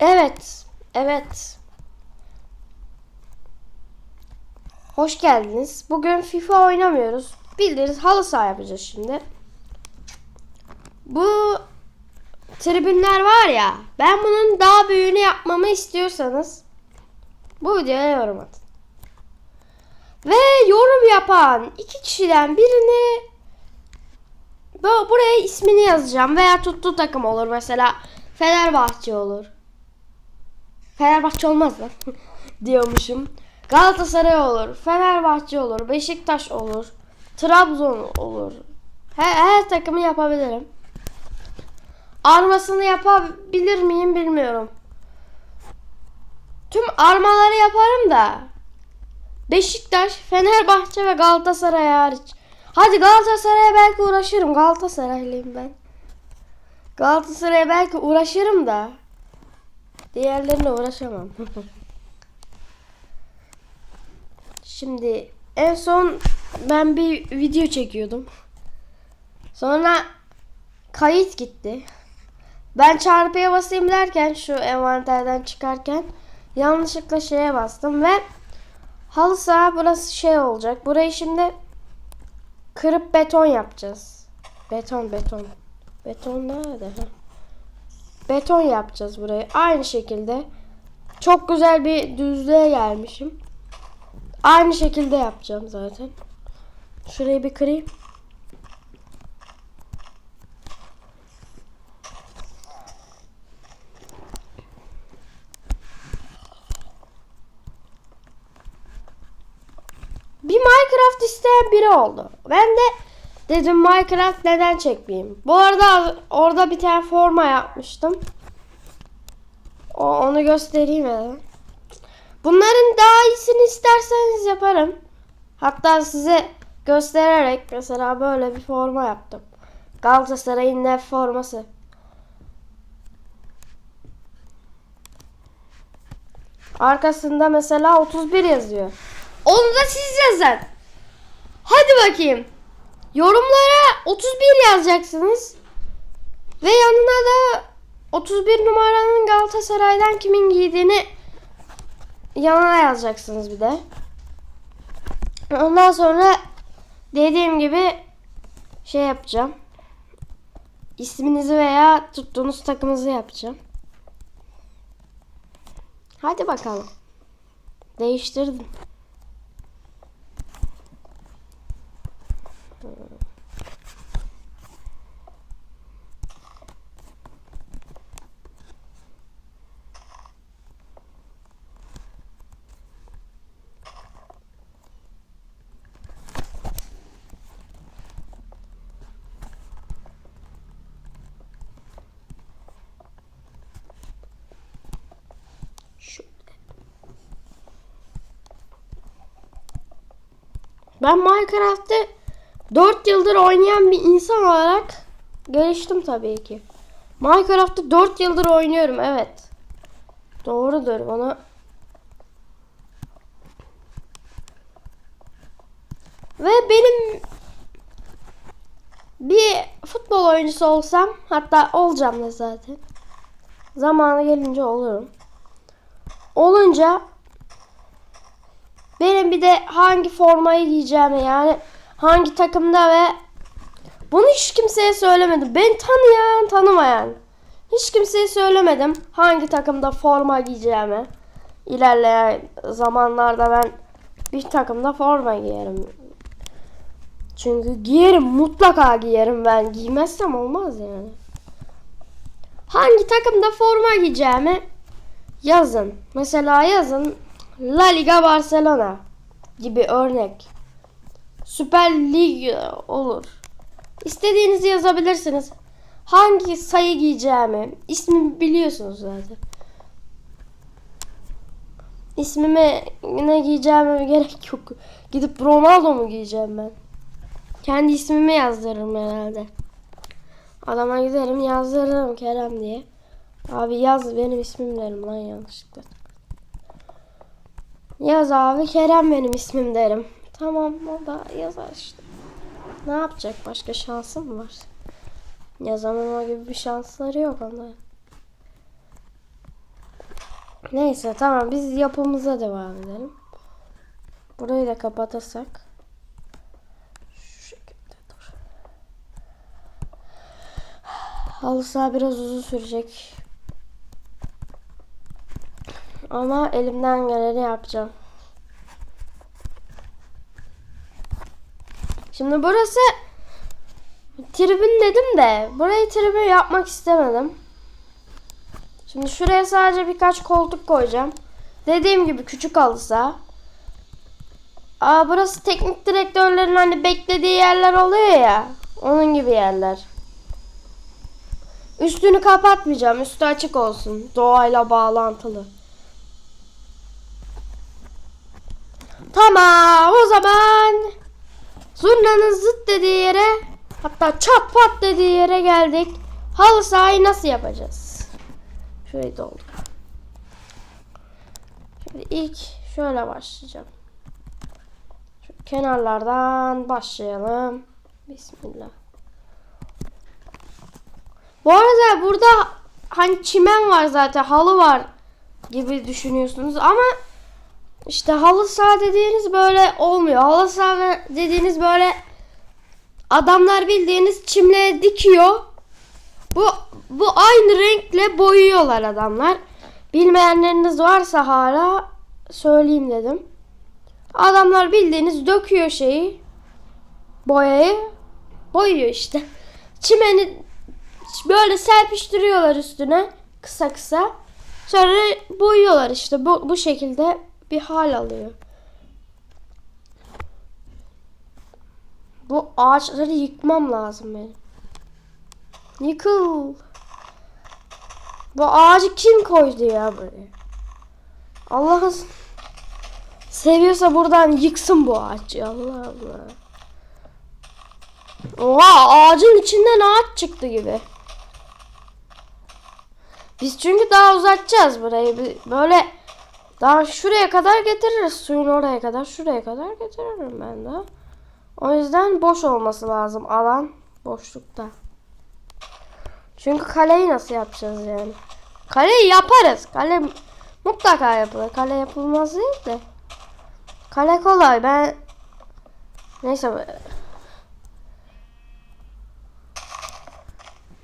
Evet. Evet. Hoş geldiniz. Bugün FIFA oynamıyoruz. Bildiğiniz halı saha yapacağız şimdi. Bu tribünler var ya. Ben bunun daha büyüğünü yapmamı istiyorsanız bu videoya yorum atın. Ve yorum yapan iki kişiden birini bu- buraya ismini yazacağım veya tuttuğu takım olur mesela Fenerbahçe olur. Fenerbahçe olmaz lan diyormuşum. Galatasaray olur, Fenerbahçe olur, Beşiktaş olur, Trabzon olur. Her, her takımı yapabilirim. Armasını yapabilir miyim bilmiyorum. Tüm armaları yaparım da Beşiktaş, Fenerbahçe ve Galatasaray hariç. Hadi Galatasaray'a belki uğraşırım. Galatasaraylıyım ben. Galatasaray'a belki uğraşırım da diğerlerine uğraşamam. Şimdi en son ben bir video çekiyordum. Sonra kayıt gitti. Ben çarpıya basayım derken şu envanterden çıkarken yanlışlıkla şeye bastım ve halı saha burası şey olacak. Burayı şimdi kırıp beton yapacağız. Beton beton. Beton nerede? Beton yapacağız burayı. Aynı şekilde. Çok güzel bir düzlüğe gelmişim. Aynı şekilde yapacağım zaten. Şurayı bir kırayım. Bir Minecraft isteyen biri oldu. Ben de dedim Minecraft neden çekmeyeyim. Bu arada orada bir tane forma yapmıştım. O, onu göstereyim hemen. Bunların daha iyisini isterseniz yaparım. Hatta size göstererek mesela böyle bir forma yaptım. Galatasaray'ın ne forması. Arkasında mesela 31 yazıyor. Onu da siz yazın. Hadi bakayım. Yorumlara 31 yazacaksınız. Ve yanına da 31 numaranın Galatasaray'dan kimin giydiğini yanına yazacaksınız bir de. Ondan sonra dediğim gibi şey yapacağım. İsminizi veya tuttuğunuz takımınızı yapacağım. Hadi bakalım. Değiştirdim. Ben Minecraft'te 4 yıldır oynayan bir insan olarak geliştim tabii ki. Minecraft'ta 4 yıldır oynuyorum evet. Doğrudur bana. Ve benim bir futbol oyuncusu olsam hatta olacağım da zaten. Zamanı gelince olurum. Olunca benim bir de hangi formayı giyeceğimi yani hangi takımda ve bunu hiç kimseye söylemedim. Ben tanıyan tanımayan. Hiç kimseye söylemedim hangi takımda forma giyeceğimi. İlerleyen zamanlarda ben bir takımda forma giyerim. Çünkü giyerim mutlaka giyerim ben. Giymezsem olmaz yani. Hangi takımda forma giyeceğimi yazın. Mesela yazın La Liga Barcelona gibi örnek. Süper Lig olur. İstediğinizi yazabilirsiniz. Hangi sayı giyeceğimi, ismimi biliyorsunuz zaten. İsmime ne giyeceğime gerek yok. Gidip Ronaldo mu giyeceğim ben? Kendi ismimi yazdırırım herhalde. Adama giderim yazdırırım Kerem diye. Abi yaz benim ismim derim lan yanlışlıkla. Yaz abi Kerem benim ismim derim. Tamam o da yazar işte. Ne yapacak başka şansım var? Yazamama gibi bir şansları yok onların. Neyse tamam biz yapımıza devam edelim. Burayı da kapatırsak. Şu şekilde dur. Halı saha biraz uzun sürecek. Ama elimden geleni yapacağım. Şimdi burası tribün dedim de burayı tribün yapmak istemedim. Şimdi şuraya sadece birkaç koltuk koyacağım. Dediğim gibi küçük halısa. Aa burası teknik direktörlerin hani beklediği yerler oluyor ya. Onun gibi yerler. Üstünü kapatmayacağım. Üstü açık olsun. Doğayla bağlantılı. Tamam o zaman zurnanın zıt dediği yere hatta çat pat dediği yere geldik. Halı sahayı nasıl yapacağız? Şurayı doldur. Şimdi ilk şöyle başlayacağım. Şu kenarlardan başlayalım. Bismillah. Bu arada burada hani çimen var zaten halı var gibi düşünüyorsunuz ama işte halı saha dediğiniz böyle olmuyor. Halı saha dediğiniz böyle adamlar bildiğiniz çimle dikiyor. Bu bu aynı renkle boyuyorlar adamlar. Bilmeyenleriniz varsa hala söyleyeyim dedim. Adamlar bildiğiniz döküyor şeyi. Boyayı. Boyuyor işte. Çimeni böyle serpiştiriyorlar üstüne. Kısa kısa. Sonra boyuyorlar işte. Bu, bu şekilde bir hal alıyor. Bu ağaçları yıkmam lazım benim. Yıkıl. Bu ağacı kim koydu ya buraya? Allah'ın seviyorsa buradan yıksın bu ağacı. Allah Allah. Oha ağacın içinden ağaç çıktı gibi. Biz çünkü daha uzatacağız burayı. Böyle daha şuraya kadar getiririz. Suyun oraya kadar, şuraya kadar getiririm ben de. O yüzden boş olması lazım alan boşlukta. Çünkü kaleyi nasıl yapacağız yani? Kaleyi yaparız. Kale mutlaka yapılır. Kale yapılmaz değil de. Kale kolay. Ben neyse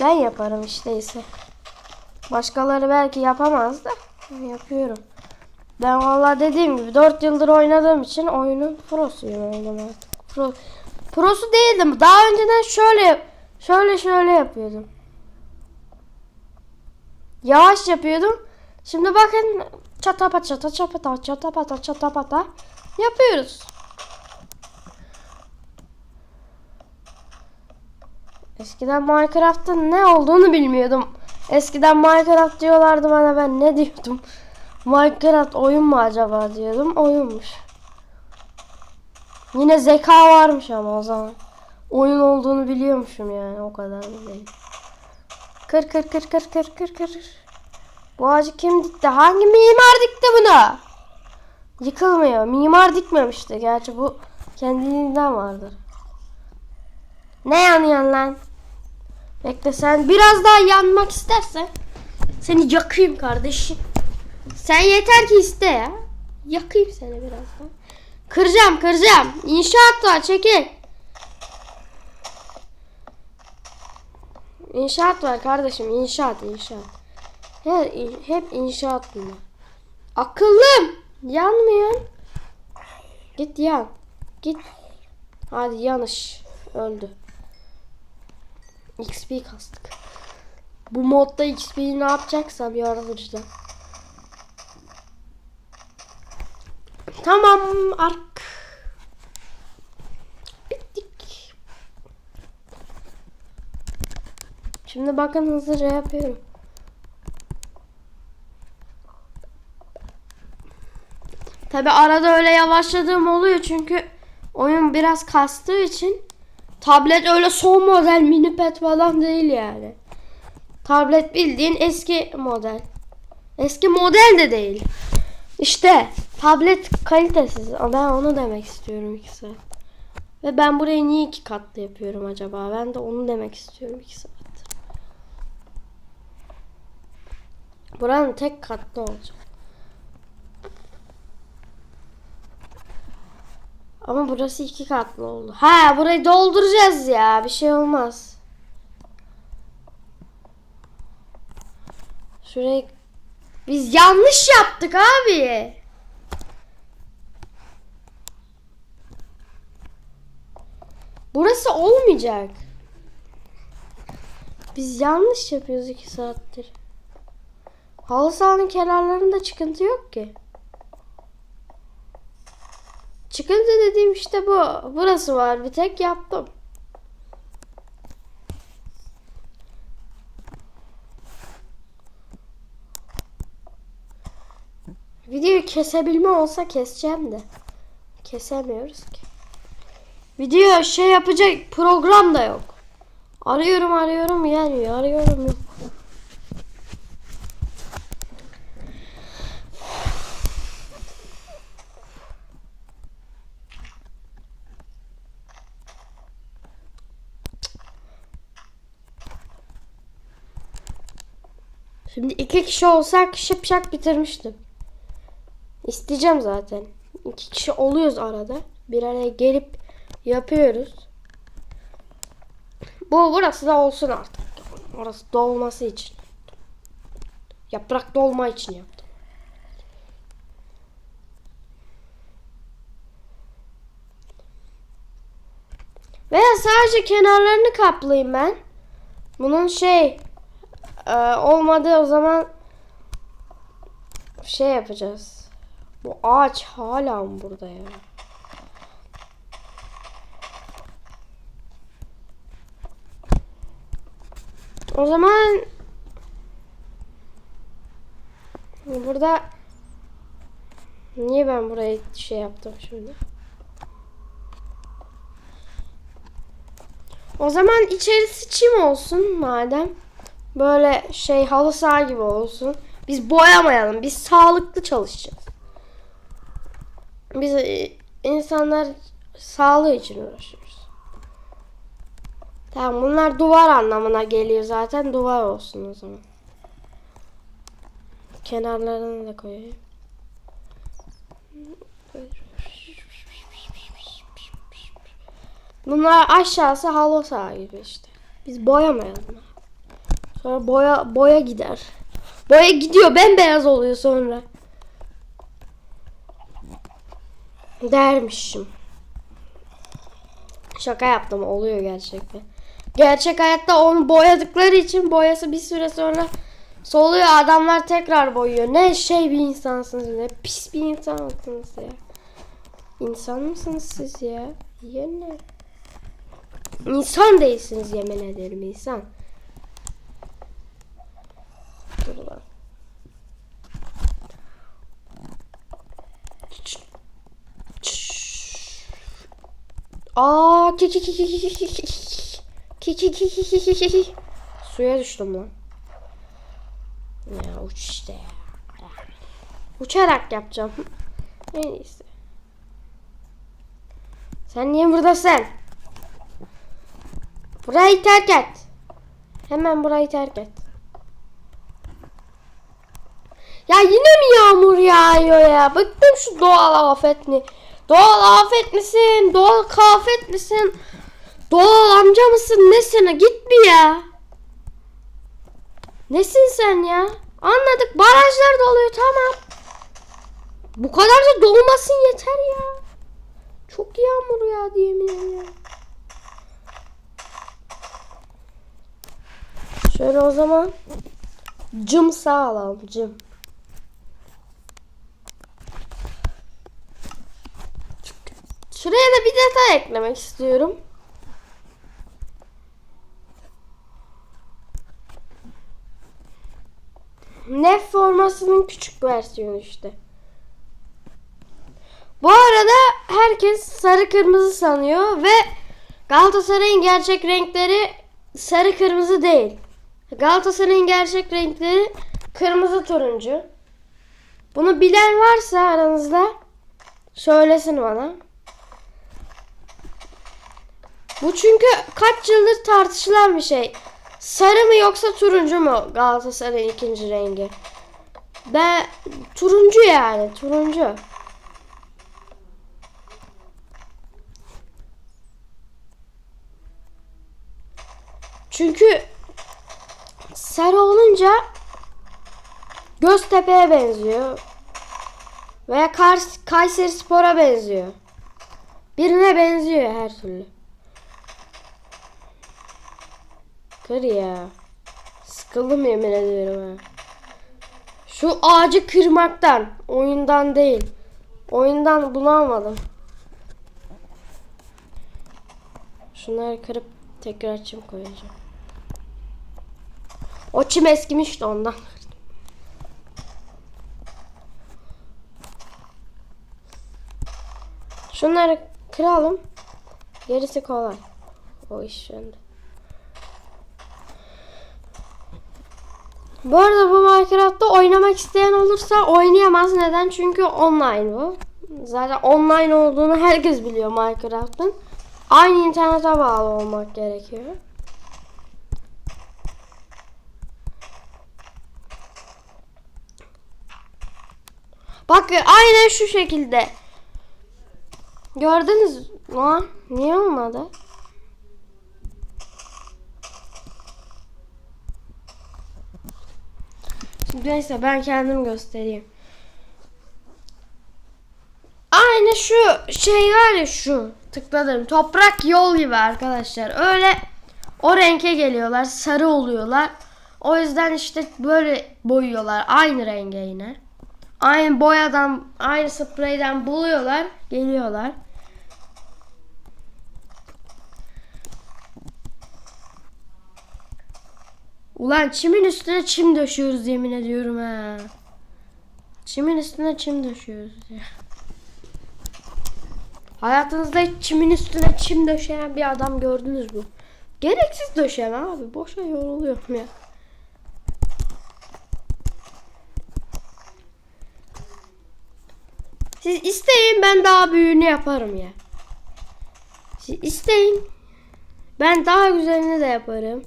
ben yaparım işte ise. Başkaları belki yapamaz da yapıyorum. Ben vallahi dediğim gibi 4 yıldır oynadığım için oyunun prosuyum oynadım artık. Pro, prosu değildim. Daha önceden şöyle şöyle şöyle yapıyordum. Yavaş yapıyordum. Şimdi bakın çatapa çata çapata çatapata çatapata yapıyoruz. Eskiden Minecraft'ın ne olduğunu bilmiyordum. Eskiden Minecraft diyorlardı bana ben ne diyordum. Minecraft oyun mu acaba diyordum. Oyunmuş. Yine zeka varmış ama o zaman. Oyun olduğunu biliyormuşum yani o kadar da değil. Kır kır kır kır kır kır kır. Bu ağacı kim dikti? Hangi mimar dikti bunu? Yıkılmıyor. Mimar dikmemişti. Gerçi bu kendiliğinden vardır. Ne yanıyorsun lan? Bekle sen biraz daha yanmak istersen seni yakayım kardeşim. Sen yeter ki iste ya. Yakayım seni biraz daha. Kıracağım kıracağım. İnşaat var çekil. İnşaat var kardeşim inşaat inşaat. Hep, hep inşaat bunlar. Akıllım. Yanmıyor. Git yan. Git. Hadi yanış. Öldü. XP kastık. Bu modda XP'yi ne yapacaksam yaratıcıda. Tamam ark. Bittik. Şimdi bakın hızlıca yapıyorum. Tabi arada öyle yavaşladığım oluyor çünkü oyun biraz kastığı için tablet öyle son model mini pad falan değil yani. Tablet bildiğin eski model. Eski model de değil. İşte Tablet kalitesiz. Ben onu demek istiyorum ikisi. Ve ben burayı niye iki katlı yapıyorum acaba? Ben de onu demek istiyorum iki saattir. Buranın tek katlı olacak. Ama burası iki katlı oldu. Ha burayı dolduracağız ya. Bir şey olmaz. Şurayı biz yanlış yaptık abi. Burası olmayacak. Biz yanlış yapıyoruz iki saattir. Halı sahanın kenarlarında çıkıntı yok ki. Çıkıntı dediğim işte bu. Burası var bir tek yaptım. Videoyu kesebilme olsa keseceğim de. Kesemiyoruz ki. Video şey yapacak program da yok. Arıyorum arıyorum gelmiyor. Arıyorum yok. Şimdi iki kişi olsak şıpşak bitirmiştim. İsteyeceğim zaten. İki kişi oluyoruz arada. Bir araya gelip yapıyoruz. Bu burası da olsun artık. Orası dolması için. Yaprak dolma için yaptım. Veya sadece kenarlarını kaplayayım ben. Bunun şey e, olmadı o zaman şey yapacağız. Bu ağaç hala mı burada ya? O zaman burada niye ben burayı şey yaptım şimdi? O zaman içerisi çim olsun madem. Böyle şey halı saha gibi olsun. Biz boyamayalım. Biz sağlıklı çalışacağız. Biz e, insanlar sağlığı için uğraşıyoruz. Tamam bunlar duvar anlamına geliyor zaten. Duvar olsun o zaman. Kenarlarını da koyayım. Bunlar aşağısı halı saha gibi işte. Biz boyamayalım. Sonra boya boya gider. Boya gidiyor bembeyaz oluyor sonra. Dermişim. Şaka yaptım oluyor gerçekten. Gerçek hayatta onu boyadıkları için boyası bir süre sonra soluyor adamlar tekrar boyuyor. Ne şey bir insansınız ne pis bir insansınız ya. İnsan mısınız siz ya? Yerine. İnsan değilsiniz yemin ederim insan. Dur lan. Aa ki ki ki ki ki ki ki Suya düştüm lan. Ya uç işte ya. Uçarak yapacağım. En iyisi. Sen niye buradasın? Burayı terk et. Hemen burayı terk et. Ya yine mi yağmur yağıyor ya? Bıktım şu doğal afetini. Doğal afet misin? Doğal kafet misin? Doğal amca mısın? Nesin? Git bir ya. Nesin sen ya? Anladık. Barajlar doluyor tamam. Bu kadar da dolmasın yeter ya. Çok yağmur ya diye yemin ya. Şöyle o zaman cım sağlam cım. Şuraya da bir detay eklemek istiyorum. Nef formasının küçük versiyonu işte. Bu arada herkes sarı kırmızı sanıyor ve Galatasaray'ın gerçek renkleri sarı kırmızı değil. Galatasaray'ın gerçek renkleri kırmızı turuncu. Bunu bilen varsa aranızda söylesin bana. Bu çünkü kaç yıldır tartışılan bir şey. Sarı mı yoksa turuncu mu Galatasaray'ın ikinci rengi? Ben turuncu yani turuncu. Çünkü sarı olunca Göztepe'ye benziyor. Veya Kars, Kayseri Spor'a benziyor. Birine benziyor her türlü. Kır ya. Sıkıldım yemin ediyorum ha. Şu ağacı kırmaktan. Oyundan değil. Oyundan bunu almadım. Şunları kırıp tekrar çim koyacağım. O çim eskimişti ondan. Şunları kıralım. Gerisi kolay. O iş şimdi. Bu arada bu Minecraft'ta oynamak isteyen olursa oynayamaz. Neden? Çünkü online bu. Zaten online olduğunu herkes biliyor Minecraft'ın. Aynı internete bağlı olmak gerekiyor. Bak aynen şu şekilde. Gördünüz mü? Niye olmadı? Neyse ben kendim göstereyim. Aynı şu şey var ya şu tıkladım. Toprak yol gibi arkadaşlar. Öyle o renke geliyorlar. Sarı oluyorlar. O yüzden işte böyle boyuyorlar. Aynı renge yine. Aynı boyadan, aynı spreyden buluyorlar. Geliyorlar. Ulan çimin üstüne çim döşüyoruz yemin ediyorum ha. Çimin üstüne çim döşüyoruz ya. Hayatınızda hiç çimin üstüne çim döşeyen bir adam gördünüz mü? Gereksiz döşeme abi. Boşa yoruluyorum ya. Siz isteyin ben daha büyüğünü yaparım ya. Siz isteyin. Ben daha güzelini de yaparım.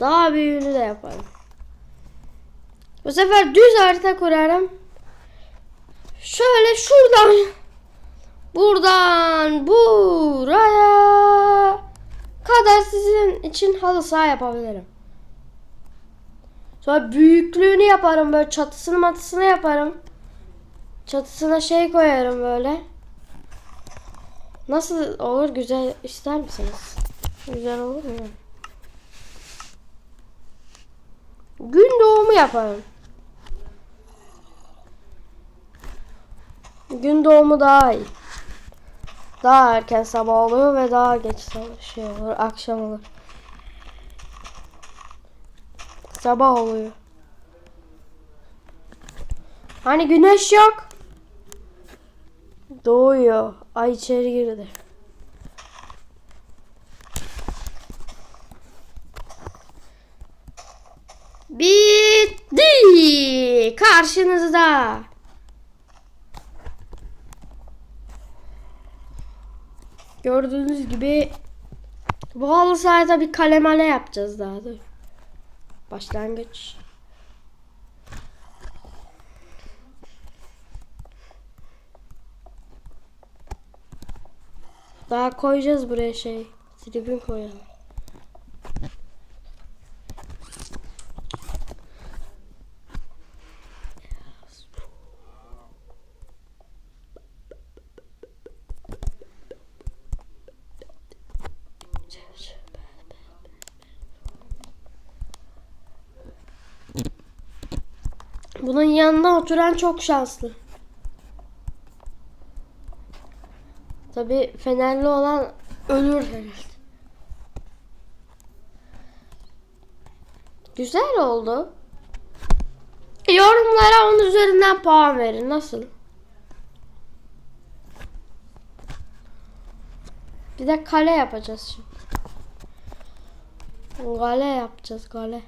Daha büyüğünü de yaparım. Bu sefer düz harita kurarım. Şöyle şuradan buradan buraya kadar sizin için halı saha yapabilirim. Sonra büyüklüğünü yaparım böyle çatısını matısını yaparım. Çatısına şey koyarım böyle. Nasıl olur güzel ister misiniz? Güzel olur mu? yani? Gün doğumu yaparım. Gün doğumu daha iyi. Daha erken sabah oluyor ve daha geç şey olur, akşam olur. Sabah oluyor. Hani güneş yok. Doğuyor. Ay içeri girdi. Bitti. Karşınızda. Gördüğünüz gibi bu halı sahada bir kalemale yapacağız daha dur. Başlangıç. Daha koyacağız buraya şey. Tribün koyalım. Bunun yanına oturan çok şanslı. Tabi fenerli olan ölür herhalde. Güzel oldu. Yorumlara onun üzerinden puan verin. Nasıl? Bir de kale yapacağız şimdi. Kale yapacağız kale.